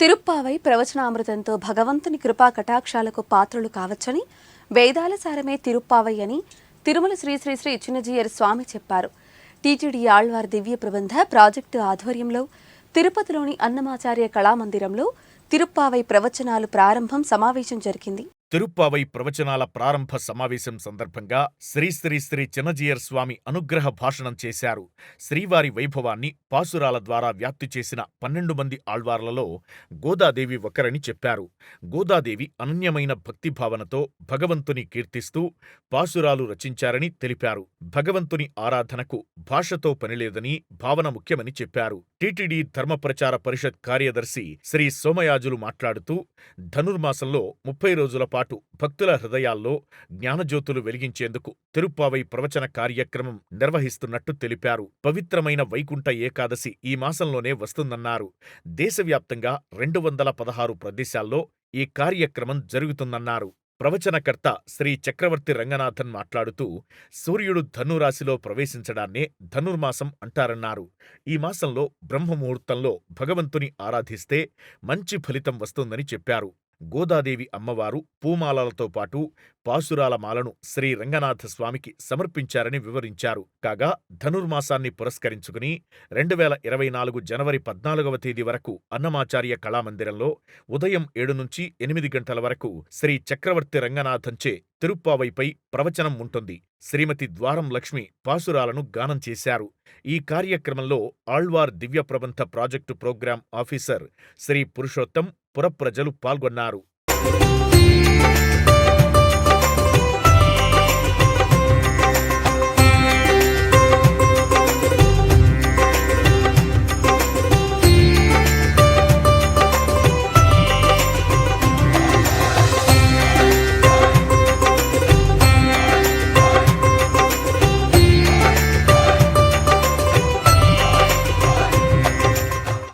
తిరుప్పావై ప్రవచనామృతంతో భగవంతుని కృపా కటాక్షాలకు పాత్రలు కావచ్చని వేదాల సారమే తిరుప్పావై అని తిరుమల శ్రీ శ్రీ శ్రీ చిన్నజీయర్ స్వామి చెప్పారు. టీటీడీ ఆళ్వార్ దివ్య ప్రబంధ ప్రాజెక్టు ఆధ్వర్యంలో తిరుపతిలోని అన్నమాచార్య కళామందిరంలో తిరుప్పావై ప్రవచనాలు ప్రారంభం సమావేశం జరిగింది. తిరుప్పావై ప్రవచనాల ప్రారంభ సమావేశం సందర్భంగా శ్రీ శ్రీ శ్రీ చిన్నజీయర్ స్వామి అనుగ్రహ భాషణం చేశారు. శ్రీవారి వైభవాన్ని పాసురాల ద్వారా వ్యాప్తి చేసిన పన్నెండు మంది ఆళ్వార్లలో గోదాదేవి ఒకరని చెప్పారు. గోదాదేవి అనన్యమైన భక్తిభావనతో భగవంతుని కీర్తిస్తూ పాసురాలు రచించారని తెలిపారు. భగవంతుని ఆరాధనకు భాషతో పనిలేదని భావన ముఖ్యమని చెప్పారు. టీటీడీ ధర్మప్రచార పరిషత్ కార్యదర్శి శ్రీ సోమయాజులు మాట్లాడుతూ ధనుర్మాసంలో ముప్పై రోజుల పాటు భక్తుల హృదయాల్లో జ్ఞానజ్యోతులు వెలిగించేందుకు తిరుప్పావై ప్రవచన కార్యక్రమం నిర్వహిస్తున్నట్టు తెలిపారు. పవిత్రమైన వైకుంఠ ఏకాదశి ఈ మాసంలోనే వస్తుందన్నారు. దేశవ్యాప్తంగా రెండు వందల పదహారు ప్రదేశాల్లో ఈ కార్యక్రమం జరుగుతుందన్నారు. ప్రవచనకర్త శ్రీ చక్రవర్తి రంగనాథన్ మాట్లాడుతూ సూర్యుడు ధనురాశిలో ప్రవేశించడాన్నే ధనుర్మాసం అంటారన్నారు. ఈ మాసంలో బ్రహ్మముహూర్తంలో భగవంతుని ఆరాధిస్తే మంచి ఫలితం వస్తుందని చెప్పారు. గోదాదేవి అమ్మవారు పూమాలలతో పాటు పాసురాల మాలను శ్రీ రంగనాథ స్వామికి సమర్పించారని వివరించారు. కాగా ధనుర్మాసాన్ని పురస్కరించుకుని రెండు వేల ఇరవై నాలుగు జనవరి పద్నాలుగవ తేదీ వరకు అన్నమాచార్య కళామందిరంలో ఉదయం ఏడు నుంచి ఎనిమిది గంటల వరకు శ్రీ చక్రవర్తి రంగనాథంచే తిరుప్పావైపై ప్రవచనం ఉంటుంది. శ్రీమతి ద్వారం లక్ష్మి పాసురాలను గానం చేశారు. ఈ కార్యక్రమంలో Alvar Divyaprabandha project program officer Shri Purushottam పురప్రజలు పాల్గొన్నారు.